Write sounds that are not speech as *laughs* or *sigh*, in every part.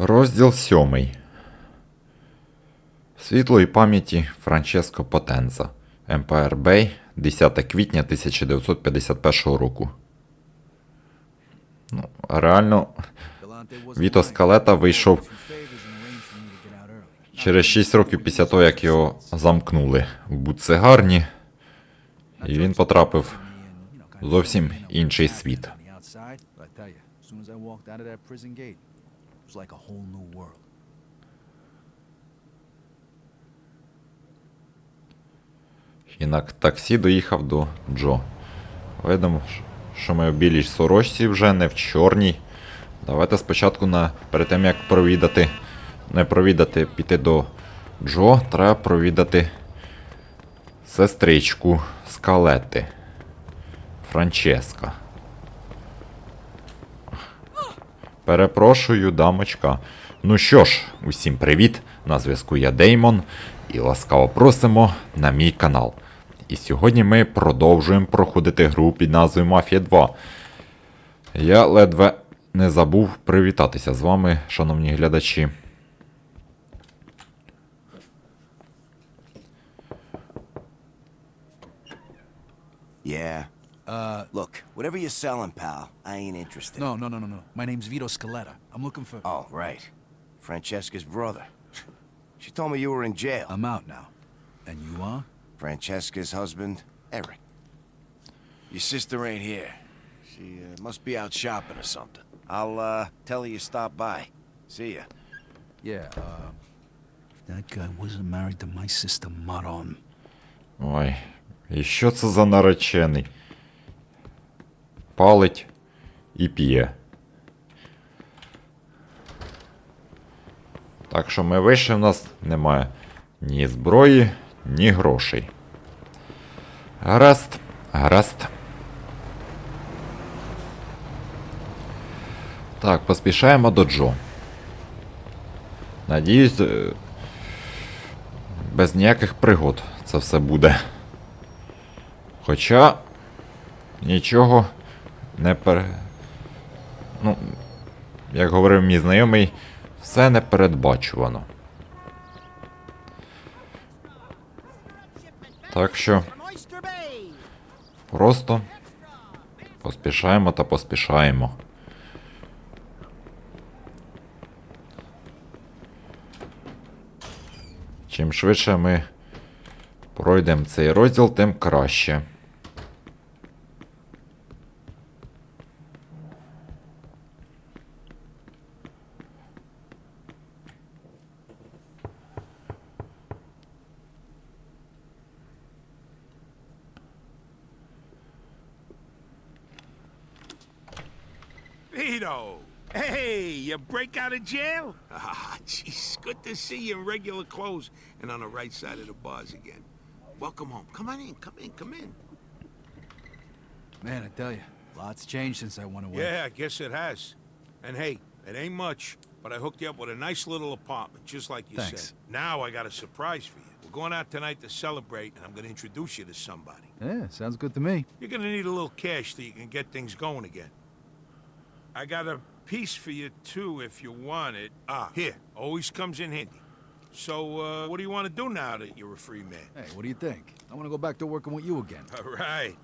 Розділ сьомий. Світлої пам'яті Франческо Потенза. Empire Bay, 10 квітня 1951 року. Ну, реально, Віто Скалета вийшов через 6 років після того, як його замкнули в буцегарні, і він потрапив в зовсім інший світ. І на таксі доїхав до Джо. Видимо, що ми в білій сорочці вже не в чорній. Давайте спочатку на, перед тим як провідати, не провідати, піти до Джо, треба провідати сестричку Скалети. Франческа. Перепрошую, дамочка. Ну що ж, усім привіт! На зв'язку я Деймон і ласкаво просимо на мій канал. І сьогодні ми продовжуємо проходити гру під назвою Мафія 2. Я ледве не забув привітатися з вами, шановні глядачі. Yeah. Uh, Look, whatever you're selling, pal, I ain't interested. no, no, no, no, no. My name's Vito Scaletta. I'm looking for. Oh, right. Francesca's brother. She told me you were in jail. I'm out now. And you are? Francesca's husband, Eric. Your sister ain't here. She uh, must be out shopping or something. I'll uh, tell her you stopped by. See ya. Yeah, uh. If that guy wasn't married to my sister Maron. Ой, і що це за наречений? Палить і п'є. Так що ми вийшли, в нас немає ні зброї, ні грошей. Гаразд, гаразд. Так, поспішаємо до Джо. Надіюсь, е, без ніяких пригод це все буде. Хоча нічого не пер... Ну, як говорив мій знайомий, все не передбачувано. Так що просто поспішаємо та поспішаємо. Чим швидше ми пройдемо цей розділ, тим краще. Vito! Hey, you break out of jail? *laughs* Ah, jeez, good to see you in regular clothes and on the right side of the bars again. Welcome home. Come on in, come in, come in. Man, I tell you, lots changed since I went away. Yeah, I guess it has. And hey, it ain't much, but I hooked you up with a nice little apartment, just like you Thanks. said. Now I got a surprise for you. We're going out tonight to celebrate, and I'm going to introduce you to somebody. Yeah, sounds good to me. You're gonna need a little cash so you can get things going again. I got a piece for you too if you want it. Ah, here, always comes in handy. So, uh, what do you want to do now that you're a free man? Hey, what do you think? I want to go back to working with you again. All right.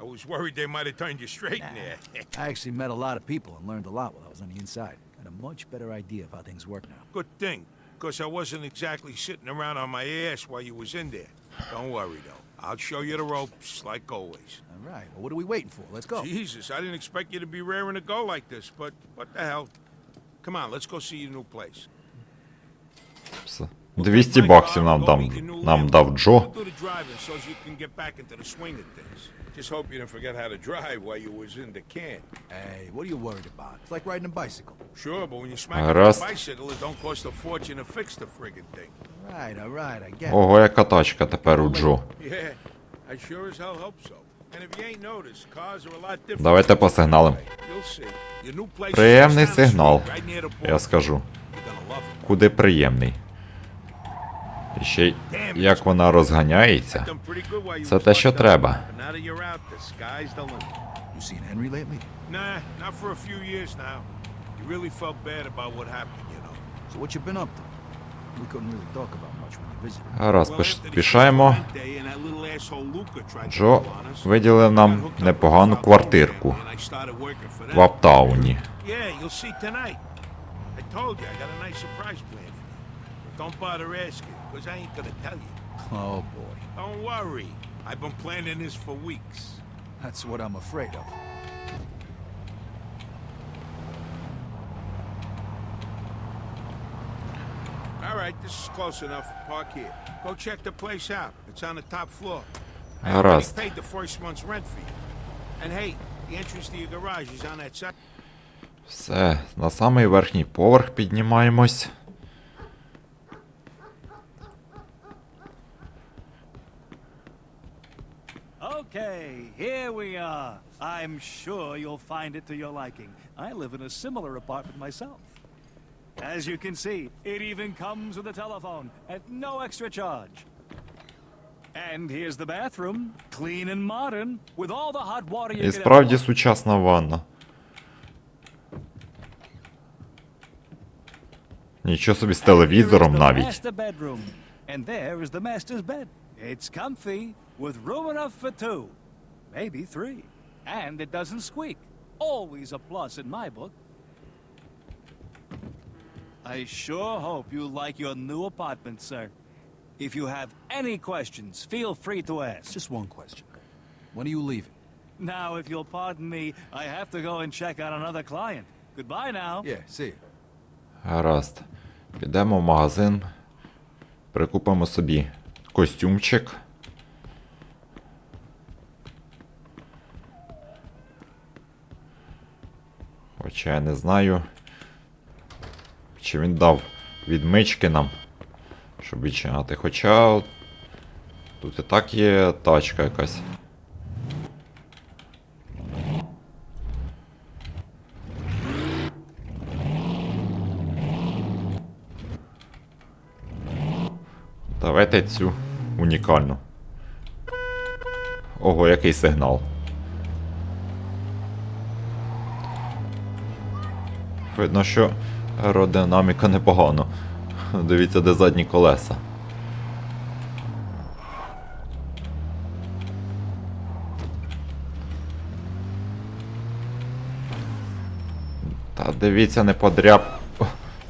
I was worried they might have turned you straight in there. *laughs* I actually met a lot of people and learned a lot while I was on the inside. Got a much better idea of how things work now. Good thing, because I wasn't exactly sitting around on my ass while you was in there. Don't worry though. I'll show you the ropes like always. All right, well, what are we waiting for? Let's go. Jesus, I didn't expect you to be raring to go like this, but what the hell? Come on, let's go see your new place. Все. 200 баксів нам, дам, нам дав Джо. I'll do the driving so as you can get back into the swing of things. Just hope you didn't forget how to drive while you was in the can. Hey, what are you worried about? It's like riding a bicycle. Sure, but when you smack up a Гаразд. bicycle, it don't cost a fortune to fix the friggin' thing. Ого, яка тачка тепер у Джо. Давайте посигналим. Приємний сигнал, я скажу. Куди приємний. І ще як вона розганяється. Це те, що треба. But now that you're out, the sky's the limit. You seen Henry lately? Nah, not for a few years now. He really felt bad about what happened, you know. So what you been up to? Гаразд, Well, пиш- after the пішаємо. shooting that day and that little asshole Luca tried to Джо виділив нам непогану квартирку в Аптауні. Don't bother asking, because I ain't gonna tell you. Oh boy, Don't worry. I've been planning this for weeks. that's what I'm afraid of. All right, this is close enough. Park here. Go check the place out. It's on the top floor. I already Гаразд. paid the first month's rent for you. And hey, the entrance to your garage is on that side. Все, на самий верхній поверх піднімаємось. Okay, here we are. I'm sure you'll find it to your liking. I live in a similar apartment myself. As you can see, it even comes with a telephone at no extra charge. And here's the bathroom, clean and modern, with all the hot water you І could справді ever want. сучасна ванна. Нічого собі з телевізором Here is the навіть. master bedroom. And there is the master's bed. It's comfy, with room enough for two, maybe three. And it doesn't squeak. Always a plus in my book. I sure hope you like your new apartment, sir. If you have any questions, feel free to ask. Just one question. When are you leaving? Now, if you'll pardon me, I have to go and check on another client. Goodbye now. Yeah, see you. Гаразд. Підемо в магазин. Прикупимо собі костюмчик. Хоча я не знаю. Чи він дав відмички нам, щоб відчиняти. Хоча тут і так є тачка якась. Давайте цю унікальну. Ого, який сигнал. Видно, що аеродинаміка непогано. Дивіться, де задні колеса. Та дивіться, не подряд. О,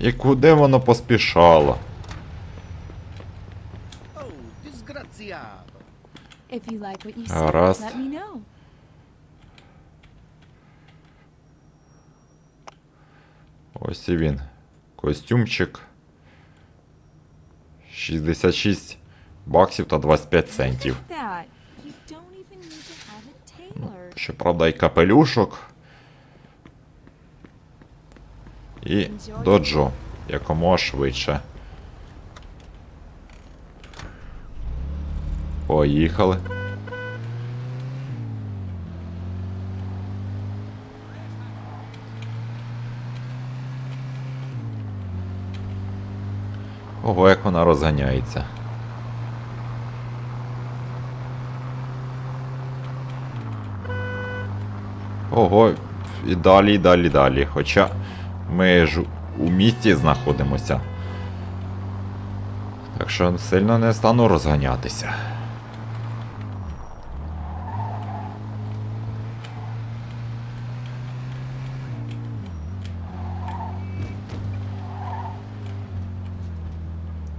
І куди воно поспішало? Oh, disgraziato. If you like what you see, Гаразд. let me know. Ось і він. Костюмчик. 66 баксів та 25 центів. Tailored. Щоправда, і капелюшок. І доджо. Якомога швидше. Поїхали. Ого, як вона розганяється. Ого, і далі, і далі, і далі. Хоча ми ж у місті знаходимося. Так що сильно не стану розганятися.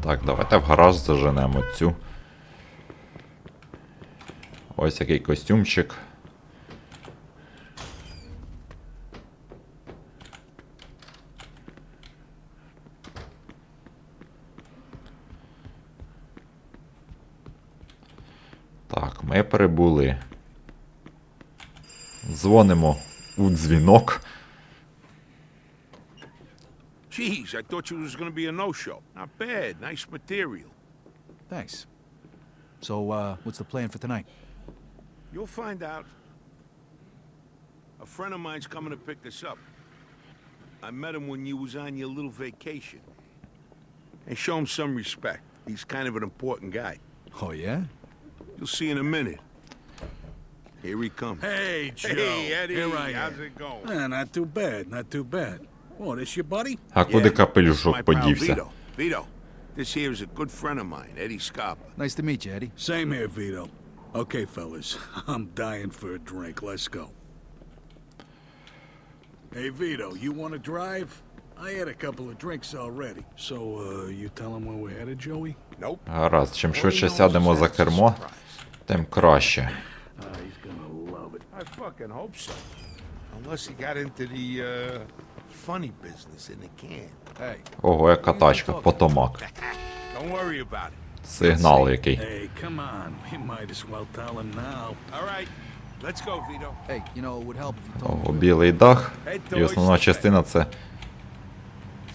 Так, давайте в гараж заженемо цю. Ось який костюмчик. Так, ми прибули. Дзвонимо у дзвінок. Jeez, I thought you was gonna be a no-show. Not bad. Nice material. Thanks. So, uh, what's the plan for tonight? You'll find out. A friend of mine's coming to pick us up. I met him when you was on your little vacation. And show him some respect. He's kind of an important guy. Oh, yeah? You'll see in a minute. Here he comes. Hey, Joe. Hey, Eddie. Here I How's am. it going? Eh, not too bad, not too bad. Oh, this your buddy? А куди капелюшок подівся? Vito. Vito, this here is a good friend of mine, Eddie Scarpa. Nice to meet you, Eddie. Same here, Vito. Okay, fellas, I'm dying for a drink. Let's go. Hey, Vito, you want to drive? I had a couple of drinks already. So, uh, you tell him where we're headed, Joey? Nope. Гаразд, чим швидше сядемо за кермо, тим краще. Uh, he's gonna love it. I fucking hope so. Unless he got into the uh, funny business in the can. Hey, Ого, яка тачка, потомак. Don't worry about it. Сигнал який. Hey, come on. We might as well tell him now. All right, let's go, Vito. hey, you know, it would help if you told Ого, me. білий дах. І основна частина це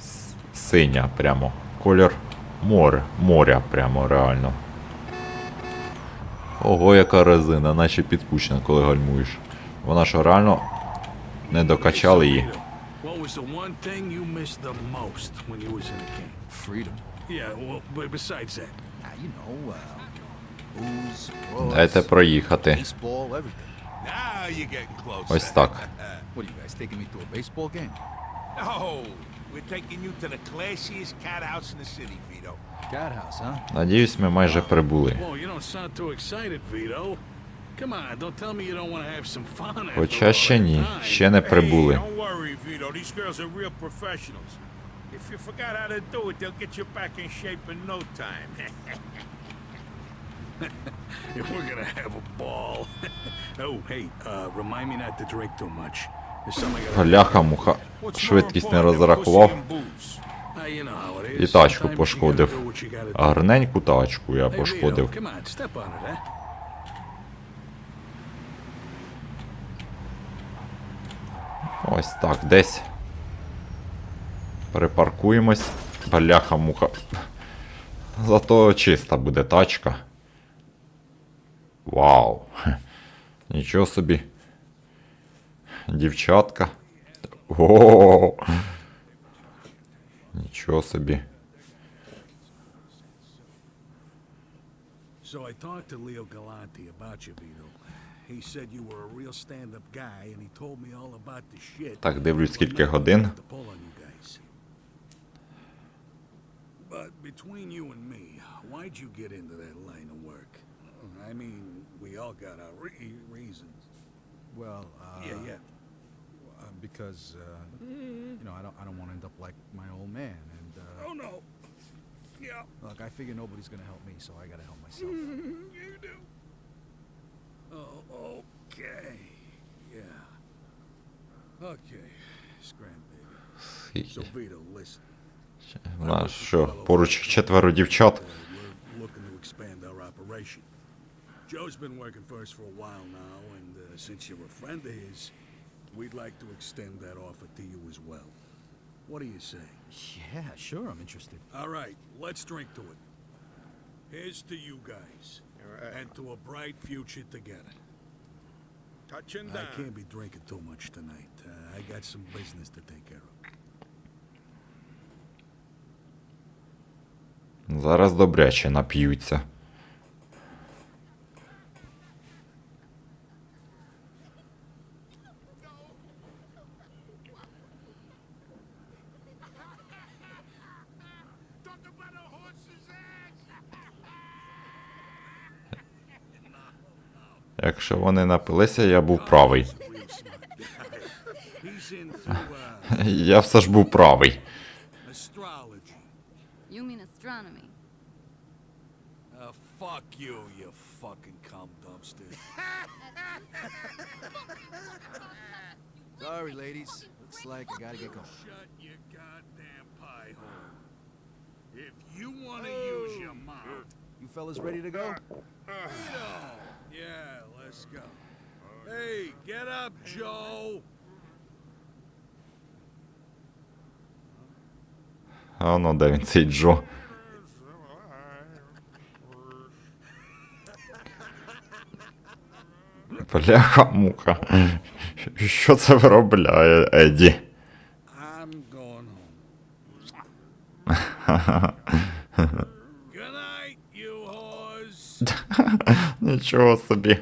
с- синя прямо. Колір море. Моря прямо реально. Ого, яка резина, наче підпущена, коли гальмуєш. Вона що реально не докачали її. What was the one thing you missed the most when you was in the camp? Freedom. Yeah, well, but besides that. Ah, you know, uh, booze, bros, Дайте проїхати. baseball, everything. Now you're getting close. Ось так. What are you guys taking me to a baseball game? No, we're taking you to the classiest cat house in the city, Vito. Cat house, huh? Надіюсь, ми майже прибули. Whoa, you don't sound too excited, Vito. Хоча ще ні, ще не прибули. If we're gonna have a ball. oh, hey, uh, remind me not to drink too much. Галяха муха швидкість не розрахував. Ah, І тачку пошкодив. Гарненьку тачку я пошкодив. come on, step on it, eh? Ось так, десь. Перепаркуємось. Бляха муха. Зато чиста буде тачка. Вау. Нічого собі. Дівчатка. О. Нічого собі. So I talked to Leo Galante about you, Vito. He said you were a real stand-up guy, and he told me all about the shit. Так, дивлюсь, скільки But годин. nothing to pull on you guys. But between you and me, why'd you get into that line of work? I mean, we all got our re- reasons. Well, uh, yeah, yeah. uh, because uh, you know I don't I don't want to end up like my old man. And uh, Oh no. Yeah, look, I figure nobody's gonna help me, so I gotta help myself. *laughs* you do. Oh, okay. Yeah. Okay. Scram, baby. So, Vito, listen. У нас що, поруч четверо дівчат. Uh, we're looking to expand our operation. Joe's been working for us for a while now, and uh, since you're a friend of his, we'd like to extend that offer to you as well. What do you say? Yeah, sure, I'm interested. All right, let's drink to it. Here's to you guys, And to a bright future together. Touching I down. can't be drinking too much tonight. Uh, I got some business to take care of. Зараз добряче нап'ються. Якщо вони напилися, я був правий. Uh, Я все ж був правий. Uh, fuck you, you fucking cum dumpster. Sorry, ladies. Looks like I gotta get going. Shut your goddamn pie hole. If you want to use your mouth. You fellas ready to go? Yeah, let's go. Hey, get up, Joe! А воно де він цей Джо. Бляха муха. Що це виробляє Еді? I'm going home. *laughs* Good night, you whores! Нічого собі.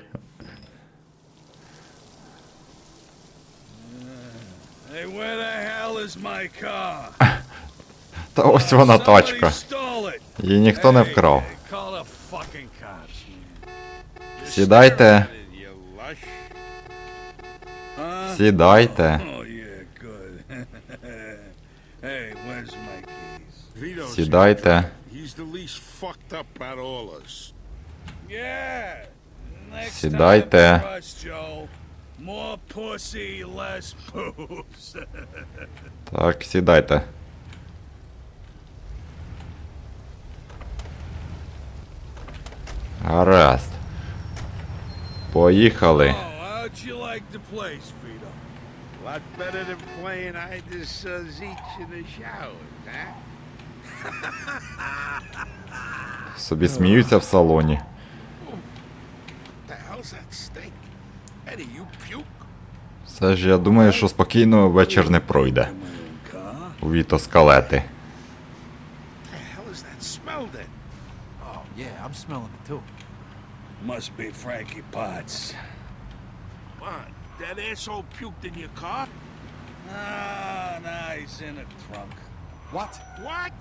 Та ось вона тачка. Її ніхто не вкрав. Сідайте, сідайте. Oh Сідайте. Сідайте. time for us, Joe. More pussy, less booze. Так, сідайте. Гаразд. Поїхали. oh, how'd you like the place, Vito? A lot better than playing hide this uh, Zeech in the showers, huh? Собі сміються в салоні. What the hell's that stink? Все ж я думаю, що спокійно вечір не пройде. У Віто скалети. Oh. Must be Frankie Potts. What? That asshole puked in your car? Ah, nah, he's in the trunk. What? What?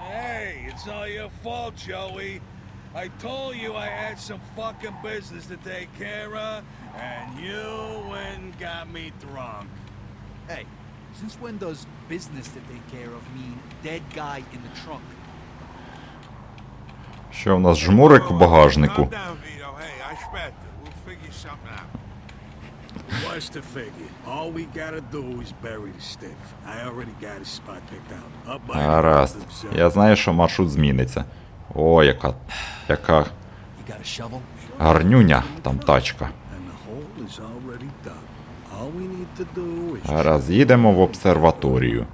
Hey, it's all your fault, Joey. I told you I had some fucking business to take care of, and you went and got me drunk. Hey, since when does business to take care of mean dead guy in the trunk? Що в нас жмурик у багажнику? Calm down, Vito. Hey, I expect it. We'll figure something out. What's the figure? All we gotta do is bury the stiff. I already got his spot picked out. Up by the Гаразд. Я знаю, що маршрут зміниться. О, яка. Яка гарнюня там тачка. Гаразд, їдемо в обсерваторію.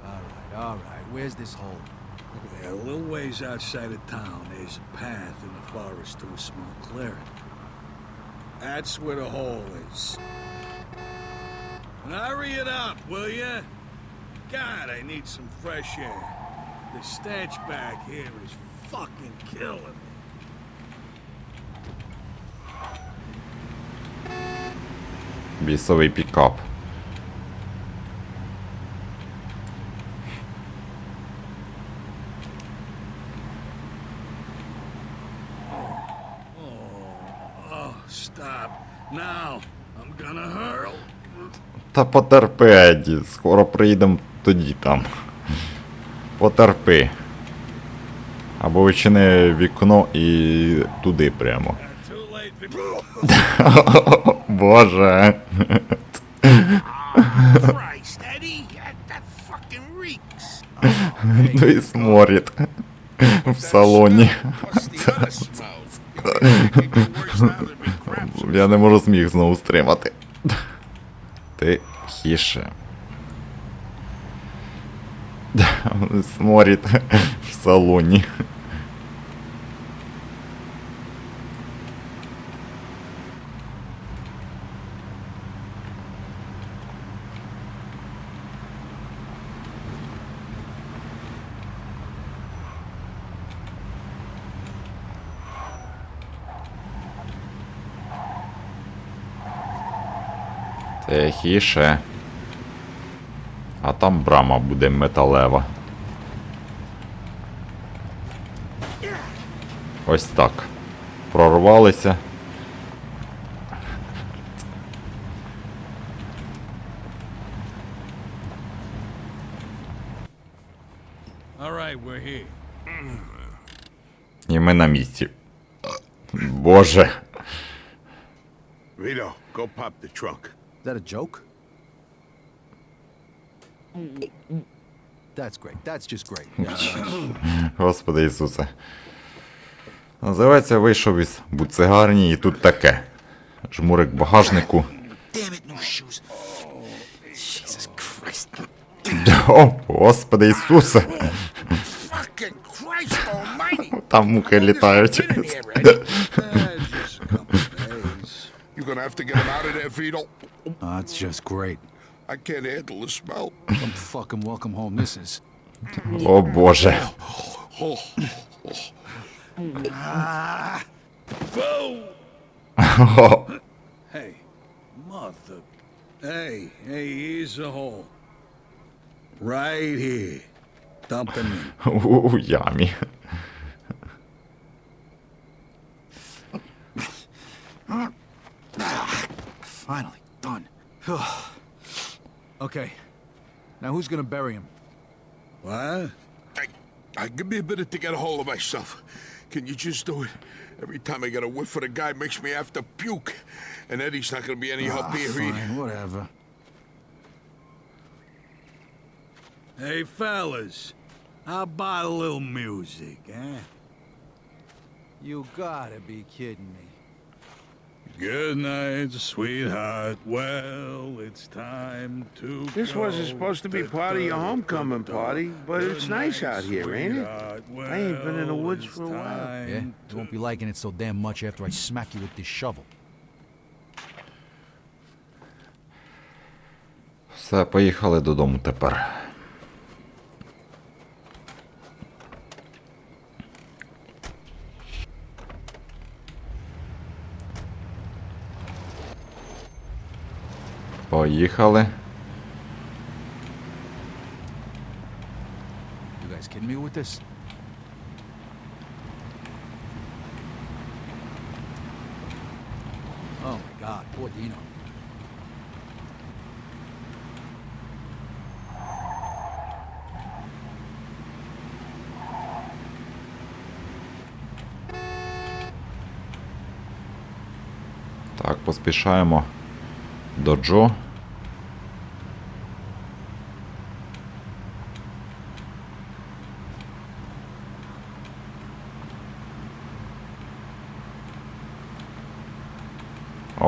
That's where the hole is. Hurry it up, will ya? God, I need some fresh air. The stench back here is fucking killing me. Бісовий пікап. Oh, gonna. Та потерпи, Еді, скоро приїдемо тоді там. Потерпи. Або відчини вікно і туди прямо. Боже. Ну і сморід. В салоні. Я не можу сміх знову стримати. Тихіше. Сморід в салоні. Тихіше. А там брама буде металева. Ось так. Прорвалися. І ми на місці. Боже. Vito, go pop the trunk. Is that a joke? That's great. That's just great. *laughs* Господи Ісусе. Називається вийшов із буцегарні і тут таке. Жмурик багажнику. *laughs* О, Господи Ісусе. Там мухи літають. *laughs* You're gonna have to get him out of there, Vito. Oh, ah, that's just great. I can't handle the smell. I'm fucking welcome home, this *laughs* Oh O Boże. *laughs* Hey, mother. Hey, hey, here's the hole. Right here. Dumping me. u jami. Finally, done. *sighs* okay. Now who's gonna bury him? What? I, I give me a minute to get a hold of myself. Can you just do it? Every time I get a whiff of the guy makes me have to puke. And Eddie's not gonna be any help Ah, here. He- fine, whatever. Hey, fellas. How about a little music, eh? You gotta be kidding me. Good night, sweetheart. Well, it's time to. This wasn't go. supposed to be part of your homecoming party, but it's Good nice night, out here, ain't it? sweetheart. I ain't been in the Well, woods it's for a while. time Yeah? You to- won't be liking it so damn much after I smack you with this shovel. Все, поїхали додому тепер. Поїхали. Oh my god, poor Dino. Так, поспішаємо до Джо.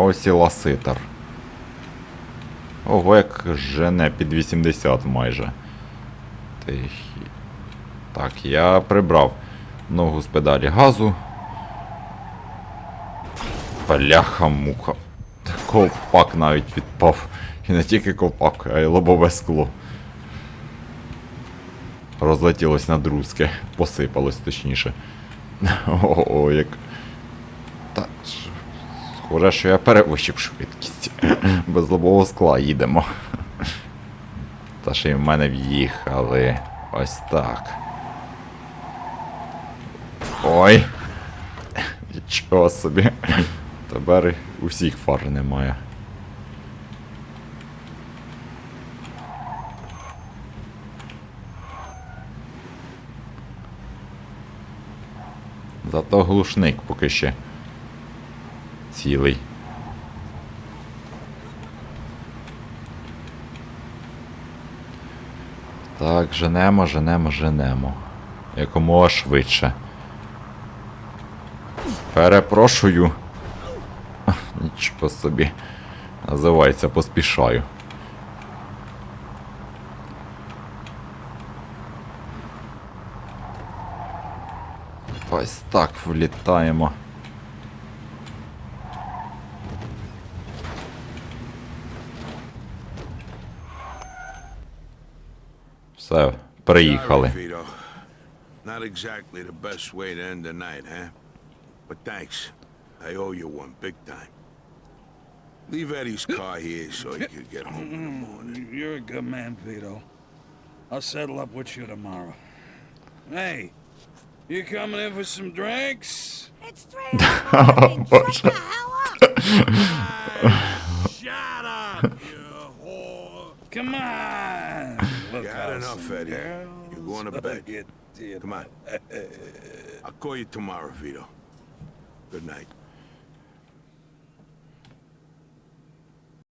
Ось і ласитер. Ого, як жене під 80 майже. Ти... Так, я прибрав ногу з педалі газу. Бляха муха. Ковпак навіть відпав. І не тільки ковпак, а й лобове скло. Розлетілось на друзки. Посипалось точніше. Ого, як. Та. Схоже, що я перевищив швидкість. *laughs* Без лобового скла їдемо. Та ще й в мене в'їхали. Ось так. Ой. Нічого собі. Тепер усіх фар немає. Зато глушник поки ще цілий. Так, женемо, женемо, женемо. Якомога швидше. Перепрошую. Нічого собі. Називається поспішаю. Ось так влітаємо. Все, приїхали. Sorry, Vito. Not exactly the best way to end the night, huh? But thanks. I owe you one big time. Leave Eddie's car here so he could get home in the morning. You're a good man, Vito. I'll settle up with you tomorrow. Hey, you coming in for some drinks? It's three o'clock. *laughs* Shut the hell up. Shut up, you whore! Come on! Look You had enough, Eddie. You're going to bed. get you. Come on. I'll call you tomorrow, Vito. Good night.